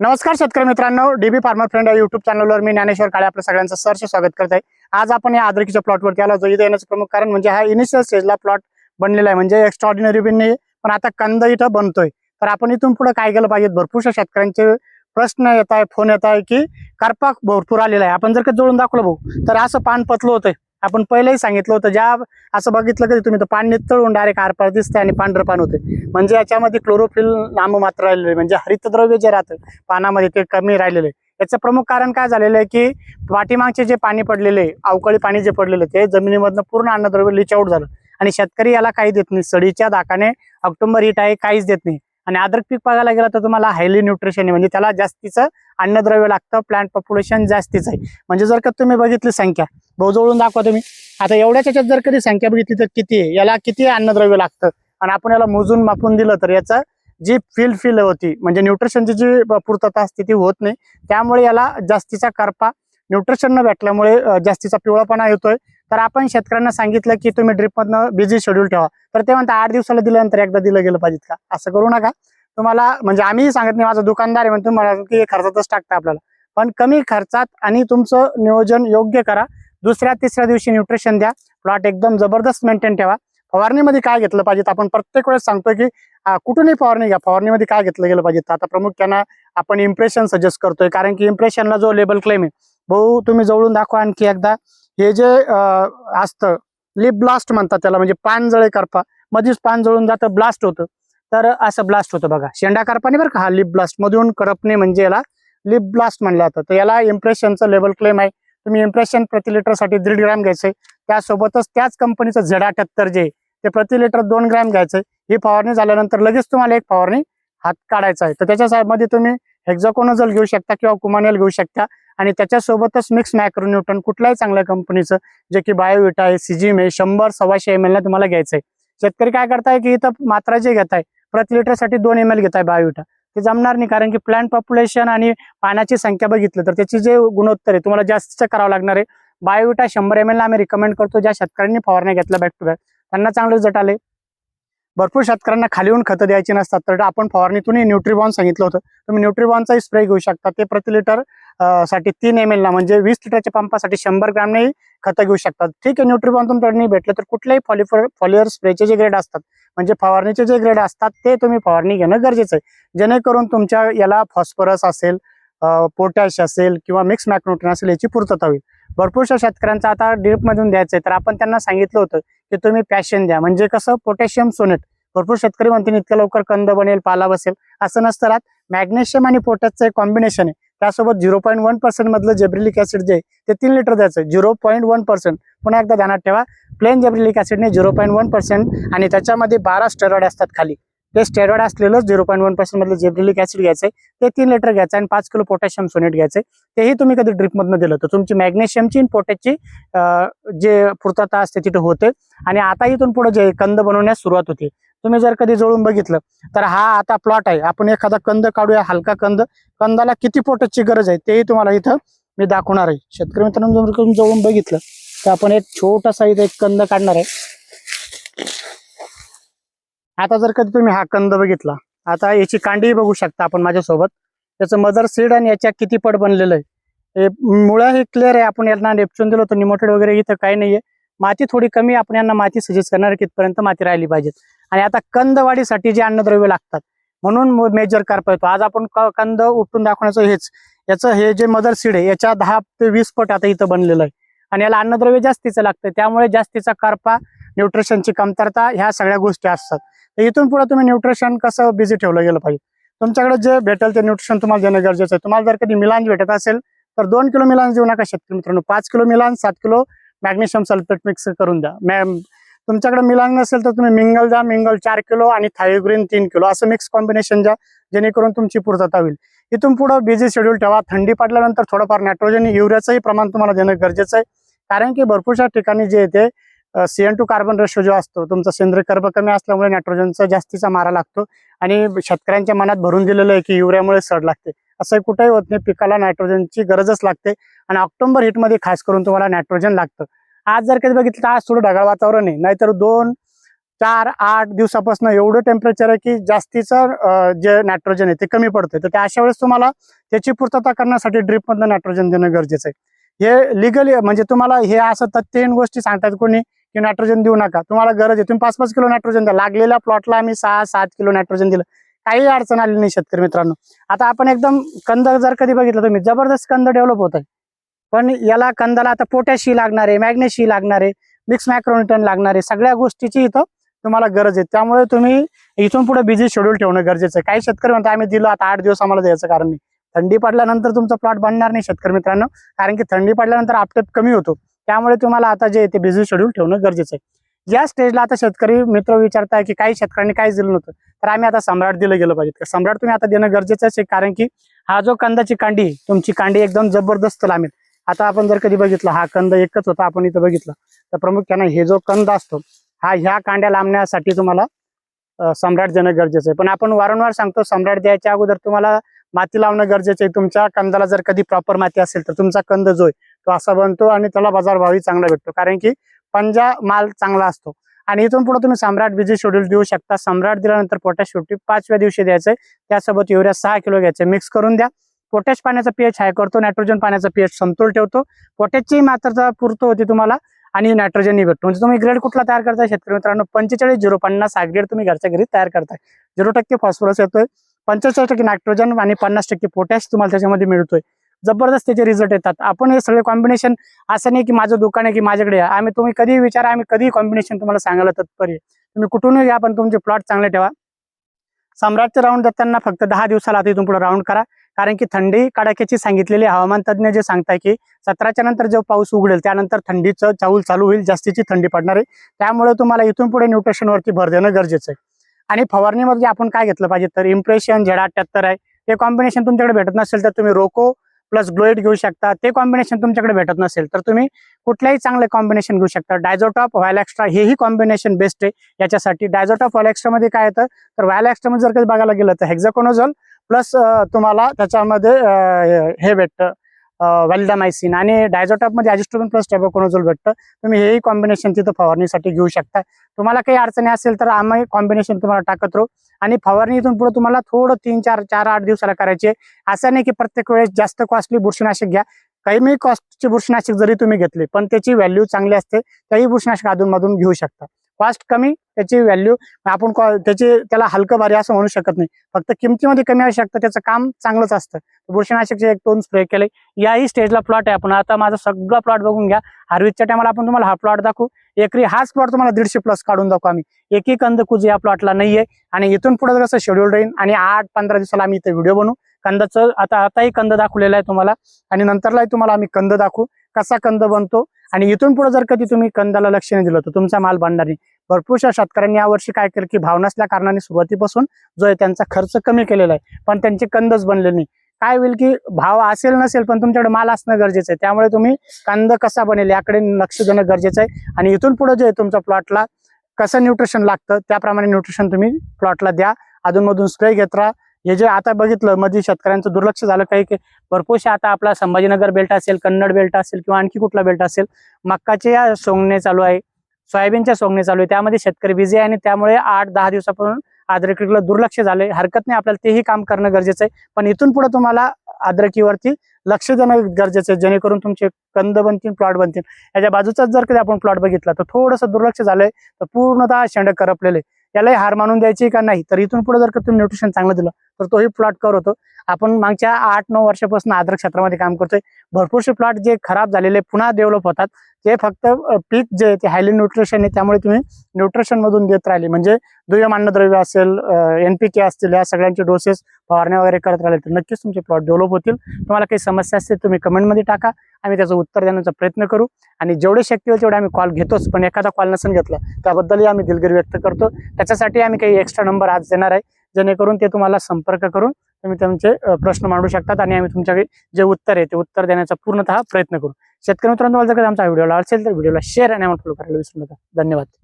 नमस्कार शेतकरी मित्रांनो डीबी फार्मर फ्रेंड या युट्यूब चॅनलवर मी ज्ञानेश्वर काळे आपलं सगळ्यांचं सहर्ष स्वागत करत आहे आज आपण या आदरकीच्या प्लॉटवरती आलो जो इथे येण्याचं प्रमुख कारण म्हणजे हा इनिशियल स्टेजला प्लॉट बनलेला आहे. म्हणजे एक्स्ट्रॉर्डिनरी बिन नाही पण आता कंद इथं बनतोय. तर आपण इथून पुढे काय केलं पाहिजे? भरपूरशा शेतकऱ्यांचे प्रश्न येत आहे फोन येत आहे की करपाक भरपूर आलेला आहे. आपण जर का जोडून दाखवलं भाऊ तर असं पान पतलं होतंय. आपण पहिलेही सांगितलं होतं ज्या असं बघितलं कधी तुम्ही तर पान नितळून डायरेक्ट आरपार दिसते आणि पांढरं पान होते म्हणजे याच्यामध्ये क्लोरोफिल नाममात्र राहिलेलं आहे म्हणजे हरितद्रव्य जे राहतं पानामध्ये ते कमी राहिलेलं आहे याचं प्रमुख कारण काय झालेलं आहे की पाठीमागचे जे पाणी पडलेले अवकाळी पाणी जे पडलेलं आहे, ते जमिनीमधनं पूर्ण अन्नद्रव्य लिचआउट झालं. आणि शेतकरी याला काही देत नाही. सडीच्या दाकाने ऑक्टोबर हिट आहे काहीच देत नाही. आणि अद्रक पीक बघायला गेलं तर तुम्हाला हायली न्यूट्रिशन आहे. म्हणजे त्याला जास्तीचं अन्नद्रव्य लागतं प्लांट पॉप्युलेशन जास्तीच आहे. म्हणजे जर का तुम्ही बघितली संख्या भाऊ जवळून दाखवा तुम्ही. आता एवढ्याच याच्यात जर कधी संख्या बघितली तर किती आहे? याला किती अन्नद्रव्य लागतं? आणि आपण याला मोजून मापून दिलं तर याचं जी फील फील होती म्हणजे न्यूट्रिशनची जी पूर्तता असते ती होत नाही. त्यामुळे याला जास्तीचा करपा न्यूट्रिशन न भेटल्यामुळे जास्तीचा पिवळापणा येतोय. तर आपण शेतकऱ्यांना सांगितलं की तुम्ही ड्रिपमधनं बिझी शेड्यूल ठेवा. तर ते म्हणता आठ दिवसाला दिल्यानंतर एकदा दिलं गेलं पाहिजेत का? असं करू नका. तुम्हाला म्हणजे आम्ही सांगत नाही माझा दुकानदार आहे म्हणतो मला की खर्चातच टाकतं आपल्याला. पण कमी खर्चात आणि तुमचं नियोजन योग्य करा. दुसऱ्या तिसऱ्या दिवशी न्यूट्रिशन द्या. प्लॉट एकदम जबरदस्त मेंटेन ठेवा. फवारणीमध्ये काय घेतलं पाहिजे आपण प्रत्येक वेळेस सांगतो की कुठूनही फवारणी घ्या. फवारणीमध्ये काय घेतलं गेलं पाहिजे तर आता प्रामुख्यानं आपण इम्प्रेशन सजेस्ट करतोय. कारण की इम्प्रेशनला जो लेबल क्लेम आहे भाऊ तुम्ही जवळून दाखवा आणखी एकदा. हे जे असतं लिप ब्लास्ट म्हणतात त्याला म्हणजे पान जळे करपा. मधीच पान जळून जातं ब्लास्ट होतं. तर असं ब्लास्ट होतं बघा. शेंडा करपाने बरं का? हा लिप ब्लास्ट मधून करपणे म्हणजे याला लिप ब्लास्ट म्हणलं जातं. तर याला इम्प्रेशनचं लेबल क्लेम आहे. तुम्ही इम्प्रेशन प्रति लिटरसाठी दीड ग्रॅम घ्यायचंय त्यासोबतच त्याच कंपनीचं झेड अठ्याहत्तर जे आहे, ते प्रति लिटर दोन ग्रॅम घ्यायचं. ही फवारणी झाल्यानंतर लगेच तुम्हाला एक फवारणी हात काढायचा आहे. तर त्याच्यामध्ये तुम्ही हेक्झाकोनोझल घेऊ शकता किंवा कुमानेल घेऊ शकता. आणि त्याच्यासोबतच मिक्स मॅक्रोन्यूटन कुठल्याही चांगल्या कंपनीचं जे की बायोविटा आहे सिजिम आहे शंभर सव्वाशे एम तुम्हाला तुम्हाला आहे शेतकरी काय करताय की इथं मात्रा जे घेताय प्रति लिटरसाठी दोन एम एल घेताय बायोविटा ते जमणार नाही कारण की प्लांट पॉप्युलेशन आणि पाण्याची संख्या बघितलं तर त्याची जे गुणोत्तर आहे तुम्हाला जास्तीचं करावं लागणार आहे. बायोविटा शंभर एम एल आम्ही रिकमेंड करतो ज्या शेतकऱ्यांनी फवारण्या घेतल्या बॅक टू बॅक त्यांना चांगले रिझल्ट आले भरपूर शेतकऱ्यांना खाली येऊन खतं द्यायची नसतात. तर आपण फवारणीतूनही न्यूट्रीबॉन सांगितलं होतं. तुम्ही न्यूट्रीबॉनचाही स्प्रे घेऊ शकता. ते प्रति लिटरसाठी तीन एम एलला म्हणजे वीस लिटरच्या पंपासाठी शंभर ग्रॅमनेही खतं घेऊ शकतात. ठीक आहे न्यूट्रीबॉन तुमच्याकडे नाही भेटलं तर कुठल्याही फॉलिफर फॉलिअर स्प्रेचे जे ग्रेड असतात म्हणजे फवारणीचे जे ग्रेड असतात ते तुम्ही फवारणी घेणं गरजेचं आहे. जेणेकरून तुमच्या याला फॉस्फरस असेल पोटॅश असेल किंवा मिक्स मॅक्रोटन असेल याची पूर्तता होईल. भरपूरशा शेतकऱ्यांचा आता ड्रीप द्यायचं आहे तर आपण त्यांना सांगितलं होतं ते तुम्ही पॅशन द्या. म्हणजे कसं पोटॅशियम सोनेट भरपूर शेतकरी म्हणतील इतक्या लवकर कंद बनेल पाला बसेल. असं नसतं राहत. मॅग्नेशियम आणि पोटॅशचं एक कॉम्बिनेशन आहे. त्यासोबत झिरो पॉईंट वन पर्सेंट मधलं जेब्रिलिक ऍसिड जे ते तीन लिटर द्यायचं. झिरो पॉईंट वन पर्सेंट पुन्हा एकदा ध्यानात ठेवा. प्लेन जेब्रिलिक ऍसिडने झिरो पॉईंट वन पर्सेंट आणि त्याच्यामध्ये बारा स्टेरॉइड असतात खाली. ते स्टेरॉइड असलेलं झिरो पॉईंट वन पर्सेंट मधलं जेब्रिलिक ऍसिड घ्यायचंय ते तीन लिटर घ्यायचं आणि पाच किलो पोटॅशियम सोनेट घ्यायचंय. तेही तुम्ही कधी ड्रिपमधनं दिलं तर. तुमची मॅग्नेशियमची आणि पोटॅशची जे पूर्तता असते तिथे होते. आणि आता इथून पुढे जे कंद बनवण्यास सुरुवात होते. तुम्ही जर कधी जवळून बघितलं तर हा आता प्लॉट आहे. आपण एखादा कंद काढूया हलका कंद. कंदाला किती पोटची गरज आहे तेही तुम्हाला इथं मी दाखवणार आहे. शेतकरी मित्रांनो जर जवळून बघितलं तर आपण एक छोटासा इथं एक कंद काढणार आहे. आता जर कधी तुम्ही हा कंद बघितला आता याची कांडी बघू शकता आपण माझ्यासोबत. त्याचं मदर सीड आणि याच्या किती पट बनलेलं आहे. हे मुळं हे क्लिअर आहे. आपण यांना नेपचून दिलं होतं निमोटेड वगैरे इथं काही नाहीये. माती थोडी कमी आपण यांना माती सजेस्ट करणार कितपर्यंत माती राहिली पाहिजे. आणि आता कंद वाढीसाठी जे अन्नद्रव्य लागतात म्हणून मेजर करता येतो आज आपण कंद उपटून दाखवण्याचं हेच. याचं हे जे मदर सीड आहे याच्या दहा ते वीस पट आता इथं बनलेलं आहे. आणि याला अन्नद्रव्य जास्तीचं लागतं. त्यामुळे जास्तीचा करपा न्यूट्रिशनची कमतरता ह्या सगळ्या गोष्टी असतात. तर इथून पुढे तुम्ही न्यूट्रिशन कसं बिझी ठेवलं गेलं पाहिजे? तुमच्याकडे जे भेटेल ते न्यूट्रिशन तुम्हाला देणं गरजेचं आहे. तुम्हाला जर कधी मिलांज भेटत असेल तर दोन किलो मिलांज देऊ नका शेतकरी मित्रांनो. पाच किलो मिलांज सात किलो मॅग्नेशियम सल्फेट मिक्स करून द्या. मॅम तुमच्याकडे मिलांज नसेल तर तुम्ही मिंगल द्या. मिंगल चार किलो आणि थायोग्रीन तीन किलो. असं मिक्स कॉम्बिनेशन द्या जेणेकरून तुमची पूर्तता होईल. इथून पुढे बिझी शेड्यूल ठेवा. थंडी पडल्यानंतर थोडंफार नायट्रोजन युरियाचंही प्रमाण तुम्हाला देणं गरजेचं आहे. कारण की भरपूरशा ठिकाणी जे येते सीएन टू कार्बन रेशो जो असतो तुमचा सेंद्रिय कर्ब कमी असल्यामुळे नायट्रोजनचा जास्तीचा मारा लागतो आणि शेतकऱ्यांच्या मनात भरून दिलेलं आहे की युरियामुळे सड लागते. असं कुठेही होत नाही पिकाला नायट्रोजनची गरजच लागते आणि ऑक्टोबर हिटमध्ये खास करून तुम्हाला नायट्रोजन लागतं. आज जर कधी बघितलं तर आज थोडं ढगाळ वातावरण आहे नाहीतर दोन चार आठ दिवसापासून एवढं टेम्परेचर आहे की जास्तीचं जे नायट्रोजन आहे ते कमी पडतंय. तर त्या अशा वेळेस तुम्हाला त्याची पूर्तता करण्यासाठी ड्रिपमधनं नायट्रोजन देणं गरजेचं आहे. हे लिगली म्हणजे तुम्हाला हे असं तथ्यहीन गोष्टी सांगतात कोणी की नायट्रोजन देऊ नका. तुम्हाला गरज आहे. तुम्ही पाच पाच किलो नायट्रोजन द्या. लागलेल्या प्लॉटला आम्ही सहा सात किलो नायट्रोजन दिलं. काही अडचण आली नाही शेतकरी मित्रांनो. आता आपण एकदम कंद जर कधी बघितलं तुम्ही जबरदस्त कंद डेव्हलप होत आहे पण याला कंदाला आता पोटॅशी लागणार आहे मॅग्नेशी लागणार आहे मिक्स मॅक्रोनिटन लागणार आहे. सगळ्या गोष्टीची इथं तुम्हाला गरज आहे. त्यामुळे तुम्ही इथून पुढे बिझी शेड्यूल ठेवणं गरजेचं आहे. काही शेतकरी म्हणतात आम्ही दिलं आता आठ दिवस आम्हाला द्यायचं कारण नाही. थंडी पडल्यानंतर तुमचा प्लॉट बनणार नाही शेतकरी मित्रांनो. कारण की थंडी पडल्यानंतर आपटेप कमी होतो. त्यामुळे तुम्हाला आता जे ते बिझी शेड्यूल ठेवणं गरजेचं आहे. या स्टेजला आता शेतकरी मित्र विचारताय की काही शेतकऱ्यांनी काहीच दिलं नव्हतं तर आम्ही आता सम्राट दिलं गेलं पाहिजे. सम्राट तुम्ही आता देणं गरजेचं आहे कारण की हा जो कंदाची कांडी तुमची कांडी एकदम जबरदस्त लांबेल आता आपण जर कधी बघितलं हा कंद एकच होता आपण इथं बघितलं. तर प्रामुख्याने हे जो कंद असतो हा ह्या कांड्या लांबण्यासाठी तुम्हाला सम्राट देणं गरजेचं आहे. पण आपण वारंवार सांगतो सम्राट द्यायच्या अगोदर तुम्हाला माती लावणं गरजेचं आहे. तुमच्या कंदाला जर कधी प्रॉपर माती असेल तर तुमचा कंद जो आहे तो असा बनतो आणि त्याला बाजारभावही चांगला भेटतो. कारण की पंजा माल चांगला असतो. आणि इथून पुढे तुम्ही सम्राट बिझी शेड्यूल देऊ शकता. सम्राट दिल्यानंतर पोटॅश शेवटी पाचव्या दिवशी द्यायचंय. त्यासोबत युरिया सहा किलो घ्यायचं. मिक्स करून द्या. पोटॅश पाण्याचा पीएच हाय करतो. नायट्रोजन पाण्याचा पीएच समतोल ठेवतो. पोटॅशची मात्र पुरतो होती तुम्हाला आणि नायट्रोजनही भेटतो. म्हणजे तुम्ही ग्रेड कुठला तयार करताय शेतकरी मित्रांनो? पंचेचाळीस झिरो पन्नास हा ग्रेड तुम्ही घरच्या घरी तयार करताय. झिरो टक्के फॉस्फरस येतोय. पंचेचाळीस टक्के नायट्रोजन आणि पन्नास टक्के पोटॅश तुम्हाला त्याच्यामध्ये मिळतोय. जबरदस्त त्याचे रिझल्ट येतात. आपण हे सगळे कॉम्बिनेशन असं नाही की माझं दुकान आहे की माझ्याकडे आम्ही तुम्ही कधी विचारा आम्ही कधी कॉम्बिनेशन तुम्हाला सांगायला तत्पर आहे. तुम्ही कुठूनही घ्या पण तुमचे प्लॉट चांगले ठेवा. सम्राटचे राऊंड देताना फक्त दहा दिवसाला आता इथून पुढे राऊंड करा. कारण की थंडी कडाक्याची सांगितलेली हवामान तज्ज्ञ जे सांगताय की सतराच्या नंतर जो पाऊस उघडेल त्यानंतर थंडीचं चाऊल चालू होईल जास्तीची थंडी पडणार आहे. त्यामुळे तुम्हाला इथून पुढे न्यूट्रिशन वरती भर देणं गरजेचं आहे. आणि फवारणीमध्ये आपण काय घेतलं पाहिजे? तर इम्प्रेशन झेडा अठ्याहत्तर आहे. ते कॉम्बिनेशन तुमच्याकडे भेटत नसेल तर तुम्ही रोको प्लस ग्लोएट घेऊ शकता. ते कॉम्बिनेशन तुमच्याकडे भेटत नसेल तर तुम्ही कुठल्याही चांगले कॉम्बिनेशन घेऊ शकता. डायझोटॉप व्हायलॅक्स्ट्रा हेही कॉम्बिनेशन बेस्ट आहे याच्यासाठी. डायझोटॉप व्हायलॅक्स्ट्रामध्ये एक्स्ट्रा मध्ये काय येतं? तर व्हायल एक्स्ट्रा मध्ये जर कधी बघायला गेलं तर हेक्झाकोनोझोल प्लस तुम्हाला त्याच्यामध्ये हे भेटतं. व्हॅलिडामायसिन आणि डायझोटॉपमध्ये मध्ये प्लस टॅबोकोनोझोल भेटतं. तुम्ही हेही कॉम्बिनेशन तिथं फवारणीसाठी घेऊ शकता. तुम्हाला काही अडचणी असेल तर आम्ही कॉम्बिनेशन तुम्हाला टाकत राहू. आणि फवारणी इथून पुढे तुम्हाला थोडं तीन चार चार आठ दिवसाला करायचे. असं नाही की प्रत्येक वेळेस जास्त कॉस्टली बुरशीनाशक घ्या. कमी कॉस्टचे बुरशीनाशक जरी तुम्ही घेतले पण त्याची व्हॅल्यू चांगली असते. त्याही बुरशीनाशक अधूनमधून घेऊ शकता. कॉस्ट कमी त्याची व्हॅल्यू आपण कॉ त्याची त्याला हलकं भारी असं म्हणू शकत नाही. फक्त किमतीमध्ये कमी असू शकतं त्याचं काम चांगलंच असतं. बुरशीनाशकचे एक दोन स्प्रे केले. याही स्टेजला प्लॉट आहे आपण. आता माझा सगळा प्लॉट बघून घ्या. हार्वेस्टच्या टायमाला आपण तुम्हाला हा प्लॉट दाखवू. एकरी हाच प्लॉट तुम्हाला दीडशे प्लस काढून दाखवू आम्ही. एकही कंद कुज या प्लॉटला नाहीये. आणि इथून पुढे कसं शेड्यूल राहील आणि आठ पंधरा दिवसाला आम्ही इथे व्हिडिओ बनवू. कंदाचं आता आताही कंद दाखवलेला आहे तुम्हाला. आणि नंतरलाही तुम्हाला आम्ही कंद दाखवू. कसा कंद बनतो? आणि इथून पुढे जर कधी तुम्ही कंदाला लक्ष नाही दिलं तर तुमचा माल बनणार नाही. भरपूरशा शेतकऱ्यांनी यावर्षी काय केलं की भाव नसल्या कारणाने सुरुवातीपासून जो आहे त्यांचा खर्च कमी केलेला आहे. पण त्यांचे कंदच बनले नाही. काय होईल की भाव असेल नसेल पण तुमच्याकडे माल असणं गरजेचं आहे. त्यामुळे तुम्ही कंद कसा बनेल याकडे लक्ष देणं गरजेचं आहे. आणि इथून पुढे जे आहे तुमच्या प्लॉटला कसं न्यूट्रिशन लागतं त्याप्रमाणे न्यूट्रिशन तुम्ही प्लॉटला द्या. अधूनमधून स्प्रे घेत राहा. हे जे आता बघितलं मध्ये शेतकऱ्यांचं दुर्लक्ष झालं काही की भरपूरशे आता आपला संभाजीनगर बेल्ट असेल कन्नड बेल्ट असेल किंवा आणखी कुठला बेल्ट असेल मक्काचे या सोंगणे चालू आहे सोयाबीनच्या सोंगणे चालू आहे. त्यामध्ये शेतकरी बिझी आहे आणि त्यामुळे आठ दहा दिवसापासून अद्रकीकडे दुर्लक्ष झाले हरकत नाही आपल्याला तेही काम करणं गरजेचं आहे. पण इथून पुढे तुम्हाला अद्रकीवरती लक्ष देणं गरजेचं आहे. जेणेकरून तुमचे कंद बनतील प्लॉट बनतील. याच्या बाजूचाच जर कधी आपण प्लॉट बघितला तर थोडंसं दुर्लक्ष झालंय तर पूर्णतः शेंड करपलेले. यालाही हार मानून द्यायची का नाही? तर इथून पुढे जर का तुम्ही न्यूट्रिशन चांगलं दिलं तर तोही प्लॉट कर होतो. आपण मागच्या आठ नऊ वर्षापासून आद्र क्षेत्रामध्ये काम करतोय. भरपूरसे प्लॉट जे खराब झालेले पुन्हा डेव्हलप होतात. ते फक्त पीक जे आहे ते हायली न्यूट्रिशन आहे. त्यामुळे तुम्ही न्यूट्रिशनमधून देत राहिले. म्हणजे दुय्यम अन्नद्रव्य असेल एनपीके असतील या सगळ्यांचे डोसेस फवारण्या वगैरे करत राहिले तर नक्कीच तुमचे प्लॉट डेव्हलप होतील. तुम्हाला काही समस्या असतील तुम्ही कमेंटमध्ये टाका. आम्ही त्याचं उत्तर देण्याचा प्रयत्न करू. आणि जेवढे शक्य होईल तेवढे आम्ही कॉल घेतोच. पण एखादा कॉल नसेल घेतला त्याबद्दलही आम्ही दिलगिरी व्यक्त करतो. त्याच्यासाठी आम्ही काही एक्स्ट्रा नंबर आज देणार आहे. जेणेकरून ते तुम्हाला संपर्क करून तुम्ही तुमचे प्रश्न मांडू शकतात आणि आम्ही तुमच्याकडे जे उत्तर आहे ते उत्तर देण्याचा पूर्णतः प्रयत्न करू. शेतकरी मित्रांनो तुम्हाला जर आमचा व्हिडिओ असेल तर व्हिडिओला शेअर आणि आम्हाला फॉलो करायला विसरू नका. धन्यवाद.